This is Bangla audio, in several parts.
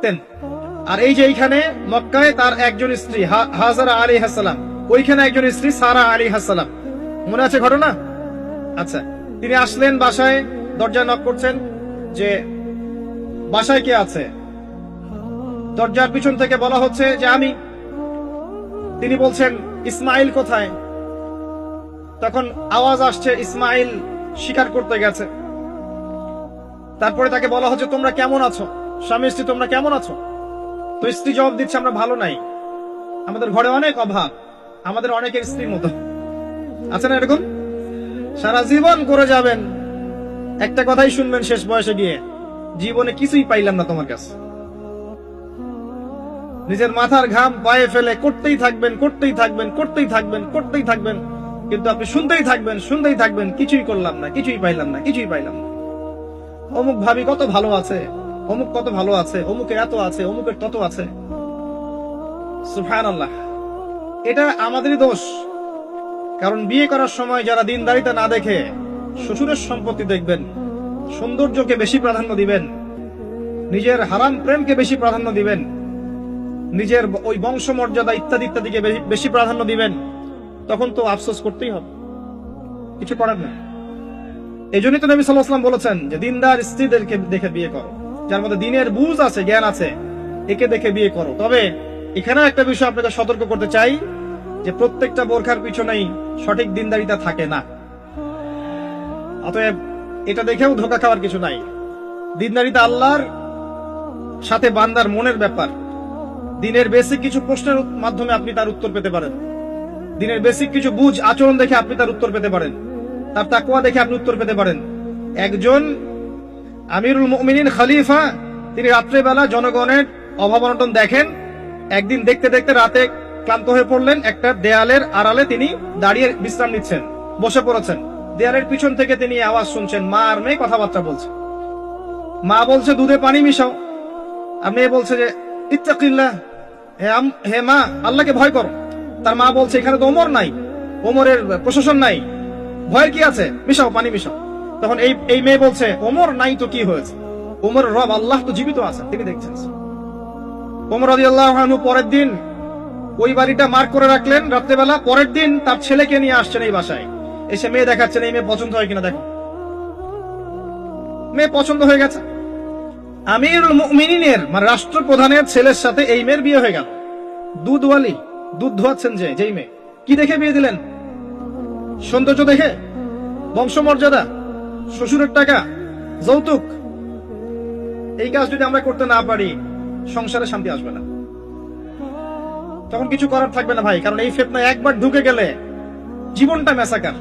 থাকতেন। আর এই যে এইখানে মক্কায় তার একজন স্ত্রী হাজারা আলী হাসালাম। ওইখানে একজন স্ত্রী, সারা আলী হাসালাম। মনে আছে ঘটনা? আচ্ছা তিনি আসলেন বাসায় দরজা নক করছেন যে, বাসায় কে আছে? দরজার পিছন থেকে বলা হচ্ছে যে, আমি। তিনি বলছেন, ইসমাইল কোথায়? তখন আওয়াজ আসছে, ইসমাইল শিকার করতে গেছে। তারপরে তাকে বলা হচ্ছে, তোমরা কেমন আছো? স্বামী স্ত্রী, তোমরা কেমন আছো? তো স্ত্রী জবাব দিচ্ছে, আমরা ভালো নাই। আমাদের ঘরে অনেক অভাব। আমাদের অনেকের স্ত্রীর মতো। আছে না, এরকম? সারা জীবন করে যাবেন। একটা কথাই শুনবেন শেষ বয়সে গিয়ে, জীবনে কিছুই পাইলাম না তোমার কাছে। নিজের মাথার ঘাম পায়ে ফেলে করতেই থাকবেন করতেই থাকবেন করতেই থাকবেন করতেই থাকবেন। কিন্তু আপনি শুনতেই থাকবেন শুনতেই থাকবেন, কিছুই করলাম না, কিছুই পাইলাম না, কিছুই পাইলাম না। অমুক ভাবি কত ভালো আছে। অমুক কত ভালো আছে, অমুকের এত আছে, অমুকের তত আছে। আল্লাহ এটা আমাদেরই দোষ। কারণ বিয়ে করার সময় যারা দিনদারিতা না দেখে, শ্বশুরের সম্পত্তি দেখবেন, সৌন্দর্যকে বেশি প্রাধান্য দিবেন, নিজের হারাম প্রেমকে বেশি প্রাধান্য দিবেন, নিজের ওই বংশমর্যাদা ইত্যাদি ইত্যাদিকে বেশি- প্রাধান্য দিবেন, তখন তো আফসোস করতেই হবে। কিছু করার নেই। এই জন্যই তো নবী সাল্লাহাম বলেছেন যে, দিনদার স্ত্রীদেরকে দেখে বিয়ে করো। যার মধ্যে দিনের বুঝ আছে, জ্ঞান আছে, একে দেখে বিয়ে করো। তবে এখানে একটা বিষয় আপনাকে সতর্ক করতে চাই, যে প্রত্যেকটা বোরখার পিছনেই সঠিক দিনদারিতা থাকে না। অতএব এটা দেখেও ধোকা খাওয়ার কিছু নাই। দিনদারিতা আল্লাহর সাথে বান্দার মনের ব্যাপার। দিনের বেসিক কিছু প্রশ্নের মাধ্যমে আপনি তার উত্তর পেতে পারেন। দিনের বেসিক কিছু বুঝ আচরণ দেখে আপনি তার উত্তর পেতে পারেন। তার তাকুয়া দেখে আপনি উত্তর পেতে পারেন। একজন আমিরুল মুমিনিন খলিফা, তিনি রাত্রেবেলা জনগণের অভাব অনটন দেখেন। একদিন দেখতে দেখতে রাতে ক্লান্ত হয়ে পড়লেন, একটা দেয়ালের আড়ালে তিনি দাঁড়িয়ে বিশ্রাম নিচ্ছেন, বসে পড়েছেন। দেয়ালের পিছন থেকে তিনি আওয়াজ শুনছেন, মা আর মেয়ে কথাবার্তা বলছে। মা বলছে, দুধে পানি মিশাও। আর মেয়ে বলছে যে, ইত্তাকিল্লাহ হে মা, আল্লাহকে ভয় করো। তার মা বলছে, এখানে তো ওমর নাই, ওমরের প্রশাসন নাই। ভয়ের কি আছে? মিশাও, পানি মিশাও। তখন এই এই মেয়ে বলছে, ওমর, নাই তো কি হয়েছে? ওমর রব, আল্লাহ তো জীবিত আছে, তিনি দেখছেন। ওমর রাজি আল্লাহ পরের দিন ওই বাড়িটা মার্ক করে রাখলেন রাত্রেবেলা। পরের দিন তার ছেলেকে নিয়ে আসছেন এই বাসায়। এসে মেয়ে দেখাচ্ছেন, এই মেয়ে পছন্দ হয় কিনা দেখো। মেয়ে পছন্দ হয়ে গেছে। আমিরুল মুমিনিনের মানে রাষ্ট্রপ্রধানের ছেলের সাথে এই মেয়ের বিয়ে হয়ে গেল। দুধওয়ালি দুধ ধোয়াচ্ছেন যে, যেই মেয়ে। কি দেখে বিয়ে দিলেন? সৌন্দর্য দেখে? বংশমর্যাদা? শ্বশুরের টাকা, যৌতুক। এই কাজ যদি আমরা করতে না পারি, সংসারে শান্তি আসবে না। তখন কিছু করার থাকবে না ভাই, কারণ এই ফেতনা একবার ঢুকে গেলে জীবনটা মেসাকার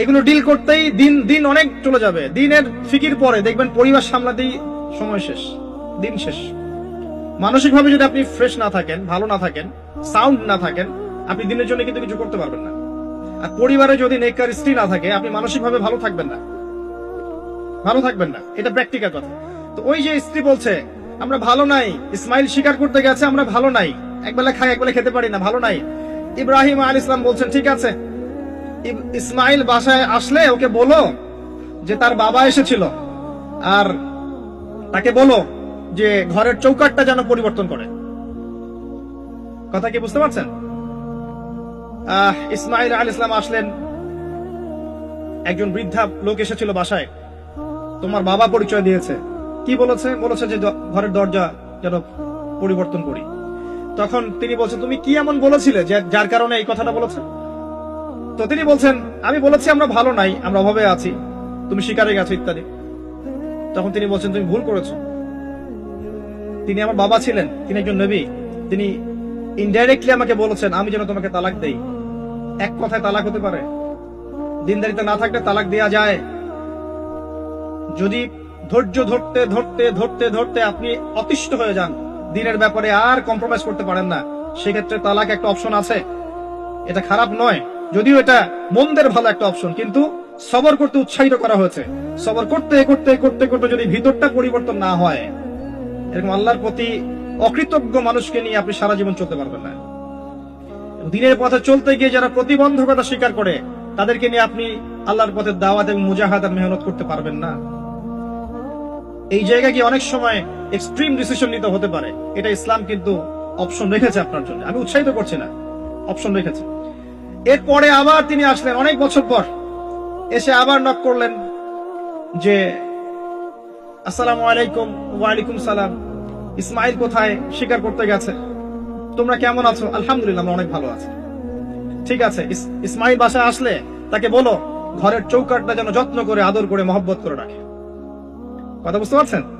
এগুলো ডিল করতেই দিন দিন অনেক চলে যাবে। দিনের ফিকির পরে দেখবেন পরিবার সামলাতেই সময় শেষ, দিন শেষ। মানসিকভাবে যদি আপনি ফ্রেশ না থাকেন, ভালো না থাকেন সাউন্ড না থাকেন, আপনি দিনের জন্য কিন্তু কিছু করতে পারবেন না। আর পরিবারে যদি নেককার স্ত্রী না থাকে, আপনি মানসিকভাবে ভালো থাকবেন না। ভালো থাকবেন না। এটা প্র্যাকটিক্যাল কথা। তো ওই যে স্ত্রী বলছে, আমরা ভালো নাই, ইসমাইল শিকার করতে গেছে, আমরা ভালো নাই। একবেলা খাই, একবেলা খেতে পারি না, ভালো নাই। ইব্রাহিম আল ইসলাম বলছেন, ঠিক আছে। ইসমাইল বাসায় আসলে ওকে বলো যে তার বাবা এসেছিল। আর তাকে বলো যে ঘরের চৌকাটটা যেন পরিবর্তন করে। কথা কি বুঝতে পারছেন? ইসমাইল আল ইসলাম আসলেন। একজন বৃদ্ধা লোক এসেছিল বাসায়। তোমার বাবা পরিচয় দিয়েছে। কি বলেছে? বলেছে যে ঘরের দরজা যেন পরিবর্তন করি। তখন তিনি বলছেন তুমি কি এমন বলেছিলে যে যার কারণে এই কথাটা বলেছে? তো তিনি বলছেন, আমি বলেছি আমরা ভালো নাই, আমরা অভাবে আছি, তুমি শিকারে গেছো, ইত্যাদি। তখন তিনি বলছেন, তুমি ভুল করেছ। তিনি আমার বাবা ছিলেন, তিনি একজন নবী। তিনি ইনডাইরেক্টলি আমাকে বলেছেন, আমি যেন তোমাকে তালাক দেই। এক কথায় তালাক হতে পারে। দিনদারিতে না থাকলে তালাক দেয়া যায়। যদি ধৈর্য ধরতে ধরতে ধরতে ধরতে আপনি অতিষ্ঠ হয়ে যান, দিনের ব্যাপারে আর কম্প্রোমাইজ করতে পারেন না, সেক্ষেত্রে তালাক একটা অপশন আছে। এটা খারাপ নয়। যদিও এটা মন্দের ভালো একটা অপশন কিন্তু সবর করতে উৎসাহিত করা হয়েছে। সবর করতে করতে করতে করতে যদি ভিতরটা পরিবর্তন না হয়, এরকম আল্লাহর প্রতি অকৃতজ্ঞ মানুষকে নিয়ে আপনি সারা জীবন চলতে পারবেন না। দিনের পথে চলতে গিয়ে যারা প্রতিবন্ধকতা স্বীকার করে, তাদেরকে নিয়ে আপনি আল্লাহর পথে দাওয়াত এবং মুজাহাদার মেহনত করতে পারবেন না। এই জায়গায় গিয়ে অনেক সময় এক্সট্রিম ডিসিশন নিতে হতে পারে? এটা ইসলাম কিন্তু অপশন রেখেছে আপনার জন্য। আমি উৎসাহিত করছি না। অপশন রেখেছে। এরপরে আবার তিনি আসলেন, অনেক বছর পর। এসে আবার নক করলেন যে, আসসালামু আলাইকুম, ওয়ালাইকুম সালাম। ইসমাইল কোথায়? স্বীকার করতে গেছে। তোমরা কেমন আছো? আলহামদুলিল্লাহ, আমরা অনেক ভালো আছি। ঠিক আছে, ইস- ইসমাইল বাসায় আসলে তাকে বলো, ঘরের চৌকাটটা যেন যত্ন করে, আদর করে, মহব্বত করে রাখে। কথা বুঝতে পারছেন?